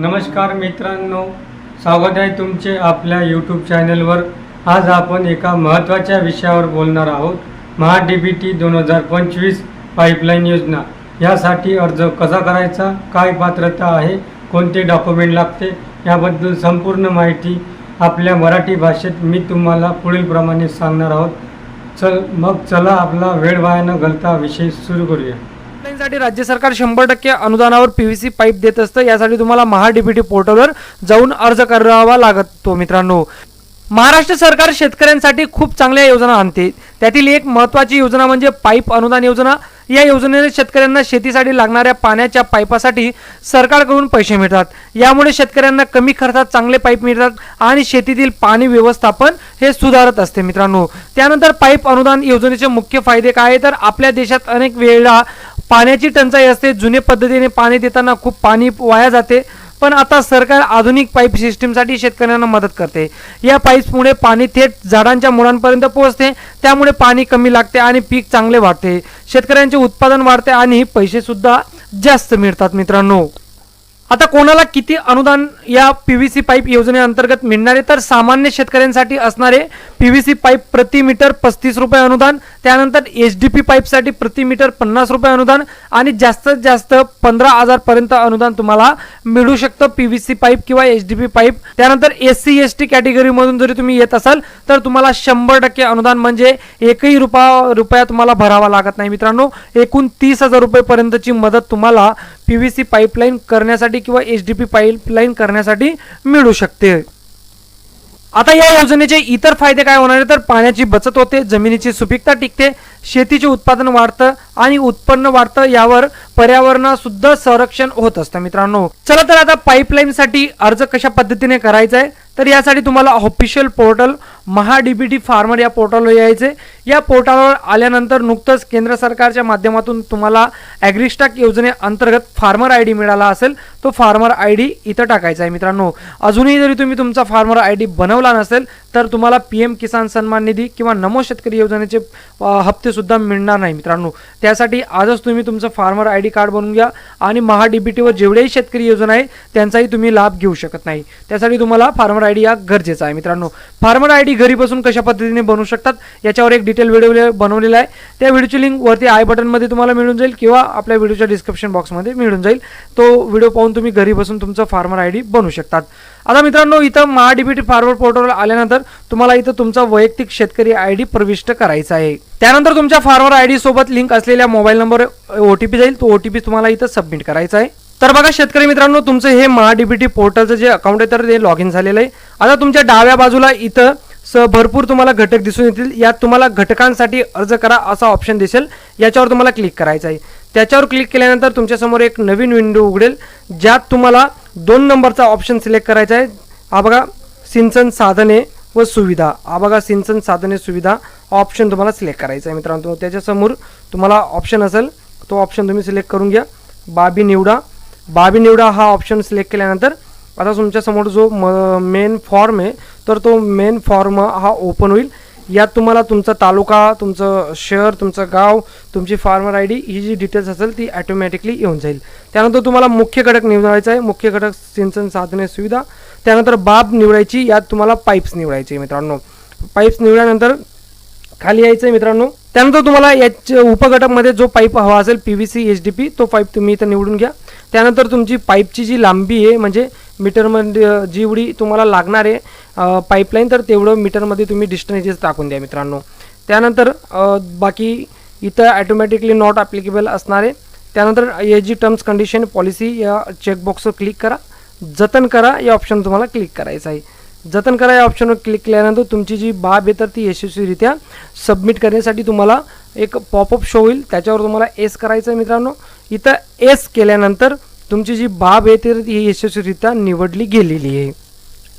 नमस्कार मित्रांनो स्वागत आहे तुमचे आपल्या यूट्यूब चॅनलवर आज आपण एका महत्त्वाच्या विषयावर बोलणार आहोत महा डी बी टी दोन हजार पंचवीस पाईपलाईन योजना. यासाठी अर्ज कसा करायचा काय पात्रता आहे कोणते डॉक्युमेंट लागते याबद्दल संपूर्ण माहिती आपल्या मराठी भाषेत मी तुम्हाला पुढीलप्रमाणे सांगणार आहोत. चल मग चला आपला वेळ वाया न घालता विषय सुरू करूया. साठी राज्य सरकार शंभर टक्के अनुदानावर पीव्हीसी पाईप देत असतं. यासाठी तुम्हाला महाडीबीटी पोर्टलवर जाऊन अर्ज करावा लागतो मित्रांनो. महाराष्ट्र सरकार शेतकऱ्यांसाठी खूप चांगल्या योजना आणते. त्यातील एक महत्त्वाची योजना म्हणजे पाईप अनुदान योजना. या योजनेने शेतकऱ्यांना शेतीसाठी लागणाऱ्या पाण्याच्या पाईपासाठी सरकारकडून पैसे मिळतात. यामुळे शेतकऱ्यांना कमी खर्चात चांगले पाईप मिळतात आणि शेतीतील पाणी व्यवस्थापन हे सुधारत असते मित्रांनो. त्यानंतर पाईप अनुदान योजनेचे मुख्य फायदे काय आहे तर आपल्या देशात अनेक वेळा पाण्याची टंचाई असते. जुने पद्धतीने पाणी देताना खूप पाणी वाया जाते. पण आता सरकार आधुनिक पाईप सिस्टीमसाठी शेतकऱ्यांना मदत करते. या पाईप्समुळे पाणी थेट झाडांच्या मुळांपर्यंत पोहोचते. त्यामुळे पाणी कमी लागते आणि पीक चांगले वाढते. शेतकऱ्यांचे उत्पादन वाढते आणि पैसेसुद्धा जास्त मिळतात मित्रांनो. आता कोणाला किती अनुदान या पी व्ही सी पाईप योजनेअंतर्गत मिळणारे? तर सामान्य शेतकऱ्यांसाठी असणारे पी व्ही सी पाईप प्रति मीटर पस्तीस रुपये अनुदान त्यानंतर एच डी पी पाईपसाठी प्रति मीटर पन्नास रुपये अनुदान आणि जास्तीत जास्त पंधरा हजारपर्यंत अनुदान तुम्हाला मिळू शकतं पी व्ही सी पाईप किंवा एच डी पी पाईप त्यानंतर एस सी एस टी कॅटेगरीमधून जरी तुम्ही येत असाल तर तुम्हाला शंभर टक्के अनुदान म्हणजे एकही रुपया रुपया तुम्हाला भरावा लागत नाही मित्रांनो. एकूण तीस हजार रुपयेपर्यंतची मदत तुम्हाला पी व्ही सी पाईपलाईन करण्यासाठी किंवा एच डी पी पाईपलाईन करण्यासाठी मिळू शकते. आता या योजनेचे इतर फायदे काय होणार तर पाण्याची बचत होते जमिनीची सुपीकता टिकते शेतीचे उत्पादन वाढतं आणि उत्पन्न वाढतं यावर पर्यावरणासुद्धा संरक्षण होत असतं मित्रांनो. चला तर आता पाईपलाईनसाठी अर्ज कशा पद्धतीने करायचा आहे? तर यासाठी तुम्हाला official portal Maha DBT farmer या पोर्टलवर यायचे. या पोर्टलवर आल्यानंतर नुकतंच केंद्र सरकारच्या माध्यमातून तुम्हाला ॲग्रिस्टाक योजनेअंतर्गत फार्मर आय डी मिळाला असेल तो फार्मर आय डी इथं टाकायचा आहे मित्रांनो. अजूनही जरी तुम्ही तुमचा फार्मर आय डी बनवला नसेल तर तुम्हाला पी एम किसान सन्मान निधी किंवा नमो शेतकरी योजनेचे हप्तेसुद्धा मिळणार नाही मित्रांनो. त्यासाठी आजच तुम्ही तुमचं फार्मर आय डी कार्ड बनवून घ्या आणि महा डीबीटीवर जेवढेही शेतकरी योजना आहे त्यांचाही तुम्ही लाभ घेऊ शकत नाही. त्यासाठी तुम्हाला फार्मर आय डी हा गरजेचा आहे मित्रांनो. फार्मर आय डी घरी बसून कशा पद्धतीने बनवू शकतात याच्यावर एक डिटेल व्हिडिओ बनवलेला आहे. त्या व्हिडिओची लिंक वरती आय बटनमध्ये तुम्हाला मिळून जाईल किंवा आपल्या व्हिडिओच्या डिस्क्रिप्शन बॉक्समध्ये मिळून जाईल. तो व्हिडिओ पाहून तुम्ही घरी बसून तुमचं फार्मर आय डी बनवू शकतात. आता मित्रांनो इथं महाडीबीटी फार्मर पोर्टलवर आल्यानंतर तुम्हाला इथं तुमचा वैयक्तिक शेतकरी आय डी प्रविष्ट करायचा आहे. त्यानंतर तुमच्या फार्मर आय डी सोबत लिंक असलेल्या mobile number O T P जाईल. तो ओ टी पी तुम्हाला इथं सबमिट करायचा आहे. तर बघा शेतकरी मित्रांनो तुमचं हे महाडीबीटी पोर्टलचं जे अकाउंट आहे तर ते लॉग इन झालेलं आहे. आता तुमच्या डाव्या बाजूला इथं स भरपूर तुम्हाला घटक दिसून येतील. यात तुम्हाला घटकांसाठी अर्ज करा असा ऑप्शन दिसेल. याच्यावर तुम्हाला क्लिक करायचं आहे. त्याच्यावर क्लिक केल्यानंतर तुमच्यासमोर एक नवीन विंडो उघडेल. ज्यात तुम्हाला दोन नंबरचा ऑप्शन सिलेक्ट करायचा आहे. हा बघा सिंचन साधने व सुविधा. हा बघा सिंचन साधने सुविधा ऑप्शन तुम्हाला सिलेक्ट करायचा आहे मित्रांनो. त्याच्यासमोर तुम्हाला ऑप्शन असेल तो ऑप्शन तुम्ही सिलेक्ट करून घ्या. बाबी निवडा. बाबी निवडा हा ऑप्शन सिलेक्ट केल्यानंतर आता तुमच्यासमोर जो म मेन फॉर्म आहे तर तो मेन फॉर्म हा ओपन होईल. यात तुम्हाला तुमचा तालुका तुमचं शहर तुमचं गाव तुमची फार्मर आय डी ही जी डिटेल्स असेल ती ॲटोमॅटिकली येऊन जाईल. त्यानंतर तुम्हाला मुख्य घटक निवडायचा आहे. मुख्य घटक सिंचन साधने सुविधा. त्यानंतर बाब निवडायची यात तुम्हाला पाईप्स निवडायचे मित्रांनो. पाईप्स निवडल्यानंतर खाली यायचं आहे मित्रांनो. त्यानंतर तुम्हाला याच्या उपघटकमध्ये जो पाईप हवा असेल P V C H D P तो पाईप तुम्ही इथं निवडून घ्या. त्यानंतर तुमची पाईपची जी लांबी आहे म्हणजे मीटरमध्ये जेवढी तुम्हाला लागणार आहे पाईपलाईन तर तेवढं मीटरमध्ये तुम्ही डिस्टन्सेस टाकून द्या मित्रांनो. त्यानंतर बाकी इथं ॲटोमॅटिकली नॉट ॲप्लिकेबल असणार आहे. त्यानंतर हे जी टर्म्स कंडिशन पॉलिसी या चेकबॉक्सवर क्लिक करा. जतन करा या ऑप्शन तुम्हाला क्लिक करायचं आहे. जतन करा या ऑप्शनवर क्लिक केल्यानंतर तुमची जी बाब आहे तर ती यशस्वीरित्या सबमिट करण्यासाठी तुम्हाला एक पॉपअप शो होईल. त्याच्यावर तुम्हाला एस करायचं आहे मित्रांनो. इथं एस केल्यानंतर तुमची जी बाब आहे तर ती यशस्वीरित्या निवडली गेलेली आहे.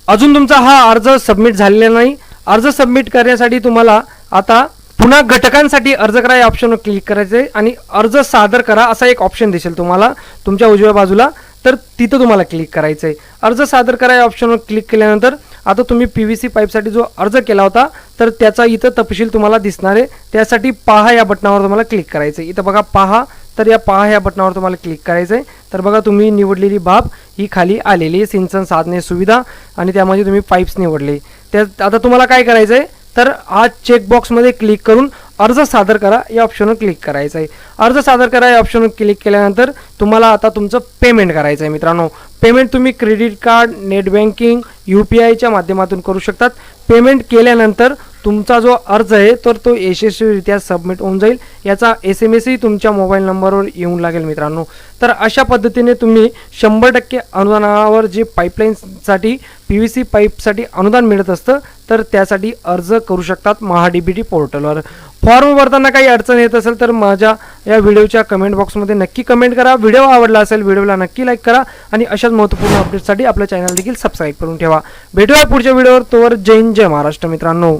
अजून तुमचा हा अर्ज सबमिट झालेला नाही. अर्ज सबमिट करण्यासाठी तुम्हाला आता पुन्हा घटकांसाठी अर्ज करा या ऑप्शनवर क्लिक करायचं आहे आणि अर्ज सादर करा असा एक ऑप्शन दिसेल तुम्हाला तुमच्या उजव्या बाजूला. तर तिथं तुम्हाला क्लिक करायचं आहे अर्ज सादर करा या ऑप्शनवर क्लिक केल्यानंतर आता तुम्ही पी व्ही सी पाईपसाठी जो अर्ज केला होता तर त्याचा इथं तपशील तुम्हाला दिसणार आहे. त्यासाठी पहा या बटनावर तुम्हाला क्लिक करायचं आहे इथं बघा पहा तर या पहा या बटनावर तुम्हाला क्लिक करायचं आहे तर बघा तुम्ही निवडलेली बाब ही खाली आलेली आहे. सिंचन साधने सुविधा आणि त्यामध्ये तुम्ही पाईप्स निवडले. त्या आता तुम्हाला काय करायचं आहे तर हा चेकबॉक्समध्ये क्लिक करून अर्ज सादर करा या ऑप्शनवर क्लिक करायचं आहे अर्ज सादर करा या ऑप्शनवर क्लिक केल्यानंतर तुम्हाला आता तुमचं पेमेंट करायचं आहे मित्रांनो. पेमेंट तुम्ही credit card net banking U P आयच्या माध्यमातून करू शकतात. पेमेंट केल्यानंतर तुमचा जो अर्ज आहे तर तो यशस्वीरित्या सबमिट होऊन जाईल. याचा एस एम एसही तुमच्या मोबाईल नंबरवर येऊन लागेल मित्रांनो. तर अशा पद्धतीने तुम्ही शंभर टक्के अनुदानावर जे पाईपलाईनसाठी पी व्ही सी पाईपसाठी अनुदान मिळत असतं तर त्यासाठी अर्ज करू शकतात महा डी बी टी पोर्टलवर फॉर्म भरताना काही अडचण येत असेल तर माझ्या या व्हिडिओच्या कमेंट बॉक्समध्ये नक्की कमेंट करा. व्हिडिओ आवडला असेल व्हिडिओला नक्की लाईक करा आणि अशाच महत्त्वपूर्ण अपडेटसाठी आपलं चॅनल देखील सबस्क्राईब करून ठेवा. भेटूया पुढच्या व्हिडिओवर तोवर जय हिंद जय महाराष्ट्र मित्रांनो.